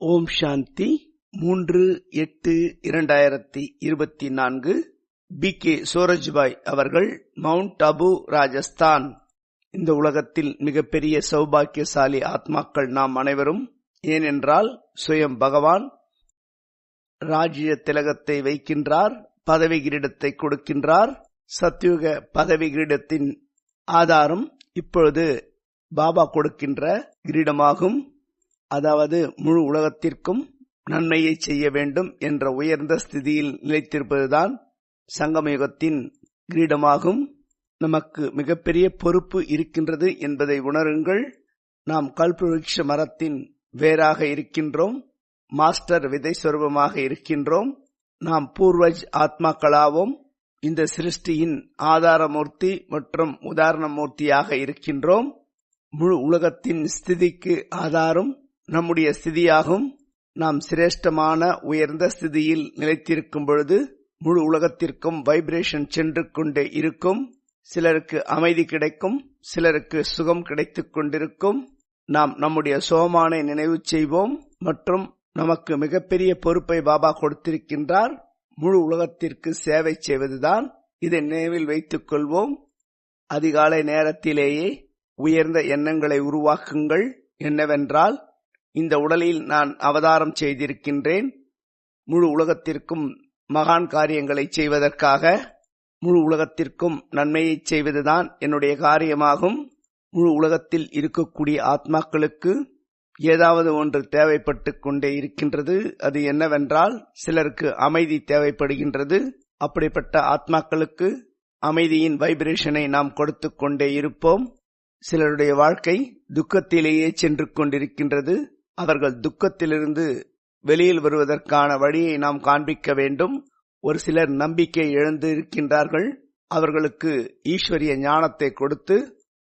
ஓம் சாந்தி மூன்று எட்டு இரண்டாயிரத்தி இருபத்தி நான்கு. பி. கே. சூரஜ்பாய் அவர்கள் மவுண்ட் அபு ராஜஸ்தான். இந்த உலகத்தில் மிகப்பெரிய சௌபாக்கியசாலி ஆத்மாக்கள் நாம் அனைவரும். ஏனென்றால் சுயம் பகவான் ராஜ்ய திலகத்தை வைக்கின்றார் பதவி கிரீடத்தை கொடுக்கின்றார் சத்யுக பதவி கிரீடத்தின் ஆதாரம் இப்பொழுது பாபா கொடுக்கின்ற கிரீடமாகும். அதாவது முழு உலகத்திற்கும் நன்மையை செய்ய வேண்டும் என்ற உயர்ந்த ஸ்திதியில் நிலைத்திருப்பதுதான் சங்கமயுகத்தின் கிரீடமாகும். நமக்கு மிகப்பெரிய பொறுப்பு இருக்கின்றது என்பதை உணருங்கள். நாம் கல்பவருஷ மரத்தின் வேறாக இருக்கின்றோம். மாஸ்டர் விதை சொருபமாக இருக்கின்றோம். நாம் பூர்வஜ் ஆத்மாக்களாவோம். இந்த சிருஷ்டியின் ஆதாரமூர்த்தி மற்றும் உதாரண மூர்த்தியாக இருக்கின்றோம். முழு உலகத்தின் ஸ்திதிக்கு ஆதாரம் நம்முடைய ஸ்திதியாகும் நாம் சிரேஷ்டமான உயர்ந்த ஸ்திதியில் நிலைத்திருக்கும் பொழுது முழு உலகத்திற்கும் வைப்ரேஷன் சென்று கொண்டே இருக்கும். சிலருக்கு அமைதி கிடைக்கும் சிலருக்கு சுகம் கிடைத்துக் கொண்டிருக்கும். நாம் நம்முடைய சோமானை நினைவு செய்வோம் மற்றும் நமக்கு மிகப்பெரிய பொறுப்பை பாபா கொடுத்திருக்கின்றார். முழு உலகத்திற்கு சேவை செய்வதுதான். இதை நினைவில் வைத்துக் கொள்வோம். அதிகாலை நேரத்திலேயே உயர்ந்த எண்ணங்களை உருவாக்குங்கள். என்னவென்றால் இந்த உடலில் நான் அவதாரம் செய்திருக்கின்றேன். முழு உலகத்திற்கும் மகான் காரியங்களை செய்வதற்காக முழு உலகத்திற்கும் நன்மையை செய்வதுதான் என்னுடைய காரியமாகும். முழு உலகத்தில் இருக்கக்கூடிய ஆத்மாக்களுக்கு ஏதாவது ஒன்று தேவைப்பட்டு கொண்டே இருக்கின்றது. அது என்னவென்றால் சிலருக்கு அமைதி தேவைப்படுகின்றது. அப்படிப்பட்ட ஆத்மாக்களுக்கு அமைதியின் வைப்ரேஷனை நாம் கொடுத்து கொண்டே இருப்போம். சிலருடைய வாழ்க்கை துக்கத்திலேயே சென்று கொண்டிருக்கின்றது. அவர்கள் துக்கத்திலிருந்து வெளியில் வருவதற்கான வழியை நாம் காண்பிக்க வேண்டும். ஒரு சிலர் நம்பிக்கை இழந்து இருக்கின்றார்கள். அவர்களுக்கு ஈஸ்வரிய ஞானத்தை கொடுத்து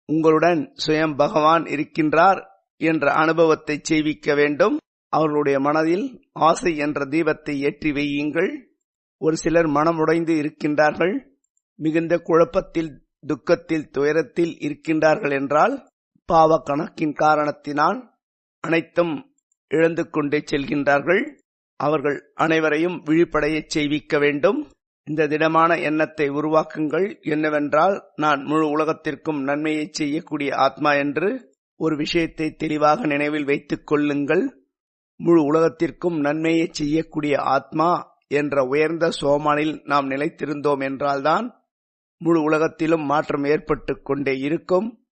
உங்களுடன் சுயம் பகவான் இருக்கின்றார் என்ற அனுபவத்தை செய்விக்க வேண்டும். அவர்களுடைய மனதில் ஆசை என்ற தீபத்தை ஏற்றி வையுங்கள். ஒரு சிலர் மனமுடைந்து இருக்கின்றார்கள். மிகுந்த குழப்பத்தில் துக்கத்தில் துயரத்தில் இருக்கின்றார்கள் என்றால் பாவ கணக்கின் காரணத்தினால் அனைத்தும் இழந்து கொண்டே செல்கின்றார்கள். அவர்கள் அனைவரையும் விழிப்படைய செய்விக்க வேண்டும். இந்த திடமான எண்ணத்தை உருவாக்குங்கள். என்னவென்றால் நான் முழு உலகத்திற்கும் நன்மையை செய்யக்கூடிய ஆத்மா என்று ஒரு விஷயத்தை தெளிவாக நினைவில் வைத்துக் கொள்ளுங்கள். முழு உலகத்திற்கும் நன்மையை செய்யக்கூடிய ஆத்மா என்ற உயர்ந்த சோமானில் நாம் நிலைத்திருந்தோம் என்றால்தான் முழு உலகத்திலும் மாற்றம் ஏற்பட்டு கொண்டே இருக்கும்.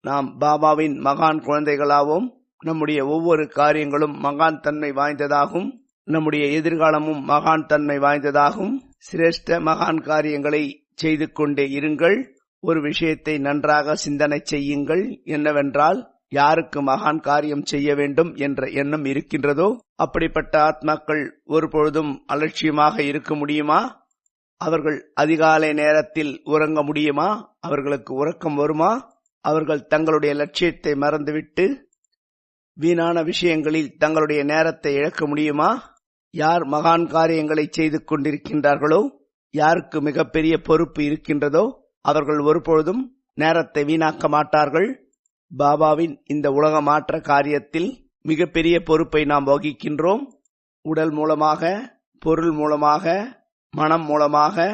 நாம் பாபாவின் மகான் குழந்தைகளாவோம். நம்முடைய ஒவ்வொரு காரியங்களும் மகான் தன்மை வாய்ந்ததாகும். நம்முடைய எதிர்காலமும் மகான் தன்மை வாய்ந்ததாகும். சிரேஷ்ட மகான் காரியங்களை செய்து கொண்டே இருங்கள். ஒரு விஷயத்தை நன்றாக சிந்தனை செய்யுங்கள். என்னவென்றால் யாருக்கு மகான் காரியம் செய்ய வேண்டும் என்ற எண்ணம் இருக்கின்றதோ அப்படிப்பட்ட ஆத்மாக்கள் ஒருபொழுதும் அலட்சியமாக இருக்க முடியுமா? அவர்கள் அதிகாலை நேரத்தில் உறங்க முடியுமா? அவர்களுக்கு உறக்கம் வருமா? அவர்கள் தங்களுடைய லட்சியத்தை மறந்துவிட்டு வீணான விஷயங்களில் தங்களுடைய நேரத்தை இழக்க முடியுமா? யார் மகான் காரியங்களை செய்து கொண்டிருக்கின்றார்களோ? யாருக்கு மிகப்பெரிய பொறுப்பு இருக்கின்றதோ? அவர்கள் ஒருபொழுதும் நேரத்தை வீணாக்க மாட்டார்கள். பாபாவின் இந்த உலக மாற்ற காரியத்தில் மிகப்பெரிய பொறுப்பை நாம் வகிக்கின்றோம். உடல் மூலமாக பொருள் மூலமாக மனம் மூலமாக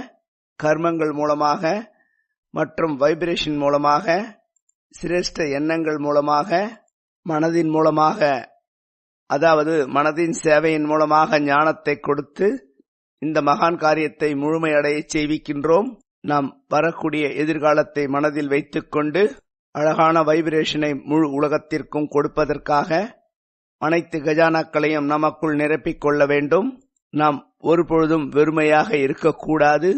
கர்மங்கள் மூலமாக மற்றும் வைப்ரேஷன் மூலமாக சிரேஷ்ட எண்ணங்கள் மூலமாக மனதின் மூலமாக அதாவது மனதின் சேவையின் மூலமாக ஞானத்தை கொடுத்து இந்த மகான் காரியத்தை முழுமையடைய செய்விக்கின்றோம். நாம் வரக்கூடிய எதிர்காலத்தை மனதில் வைத்துக்கொண்டு அழகான வைப்ரேஷனை முழு உலகத்திற்கும் கொடுப்பதற்காக அனைத்து கஜானாக்களையும் நமக்குள் நிரப்பிக் கொள்ள வேண்டும். நாம் ஒருபொழுதும் வெறுமையாக இருக்கக்கூடாது.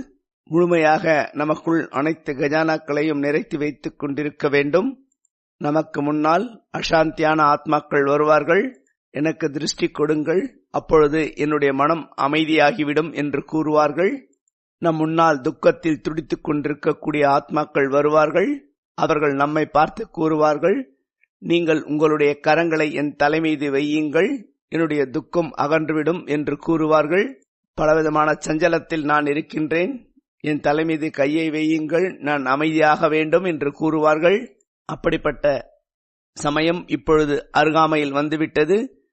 முழுமையாக நமக்குள் அனைத்து கஜானாக்களையும் நிறைத்து வைத்துக் கொண்டிருக்க வேண்டும். நமக்கு முன்னால் அசாந்தியான ஆத்மாக்கள் வருவார்கள். எனக்கு திருஷ்டி கொடுங்கள். அப்பொழுது என்னுடைய மனம் அமைதியாகிவிடும் என்று கூறுவார்கள். நம் முன்னால் துக்கத்தில் துடித்துக் கொண்டிருக்கக்கூடிய ஆத்மாக்கள் வருவார்கள். அவர்கள் நம்மை பார்த்து கூறுவார்கள். நீங்கள் உங்களுடைய கரங்களை என் தலைமீது வையுங்கள். என்னுடைய துக்கம் அகன்றுவிடும் என்று கூறுவார்கள். பலவிதமான சஞ்சலத்தில் நான் இருக்கின்றேன். என் தலைமீது கையை வையுங்கள். நான் அமைதியாக வேண்டும் என்று கூறுவார்கள். அப்படிப்பட்ட சமயம் இப்பொழுது அருகாமையில் வந்துவிட்டது.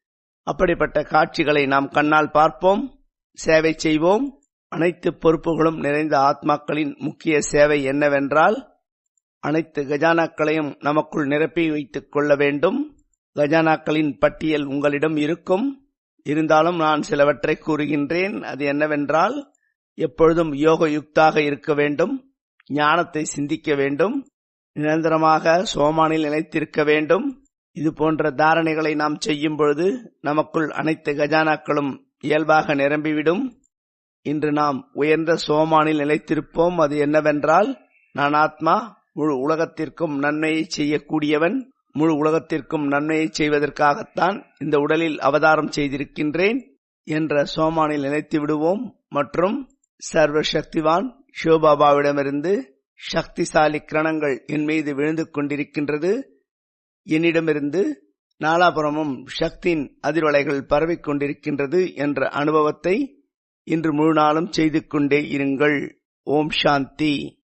அப்படிப்பட்ட காட்சிகளை நாம் கண்ணால் பார்ப்போம் சேவை செய்வோம். அனைத்து பொறுப்புகளும் நிறைந்த ஆத்மாக்களின் முக்கிய சேவை என்னவென்றால் அனைத்து கஜானாக்களையும் நமக்குள் நிரப்பி வைத்துக் கொள்ள வேண்டும். கஜானாக்களின் பட்டியல் உங்களிடம் இருக்கும். இருந்தாலும் நான் சிலவற்றை கூறுகின்றேன். அது என்னவென்றால் எப்பொழுதும் யோக யுக்தாக இருக்க வேண்டும். ஞானத்தை சிந்திக்க வேண்டும். நிரந்தரமாக சோமானில் நிலைத்திருக்க வேண்டும். இது போன்ற தாரணைகளை நாம் செய்யும் பொழுது நமக்குள் அனைத்து கஜானாக்களும் இயல்பாக நிரம்பிவிடும். இன்று நாம் உயர்ந்த சோமானில் நிலைத்திருப்போம். அது என்னவென்றால் நான் ஆத்மா முழு உலகத்திற்கும் நன்மையை செய்யக்கூடியவன் முழு உலகத்திற்கும் நன்மையை செய்வதற்காகத்தான் இந்த உடலில் அவதாரம் செய்திருக்கின்றேன் என்ற சோமானில் நிலைத்து விடுவோம். மற்றும் சர்வ சக்திவான் ஷோபாபாவிடமிருந்து சக்திசாலி கிரணங்கள் என் மீது விழுந்து கொண்டிருக்கின்றது. என்னிடமிருந்து நாலாபுரமும் சக்தியின் அதிர்வலைகள் பரவிக் கொண்டிருக்கின்றது என்ற அனுபவத்தை இன்று முழு நாளும் செய்து கொண்டே இருங்கள். ஓம் சாந்தி.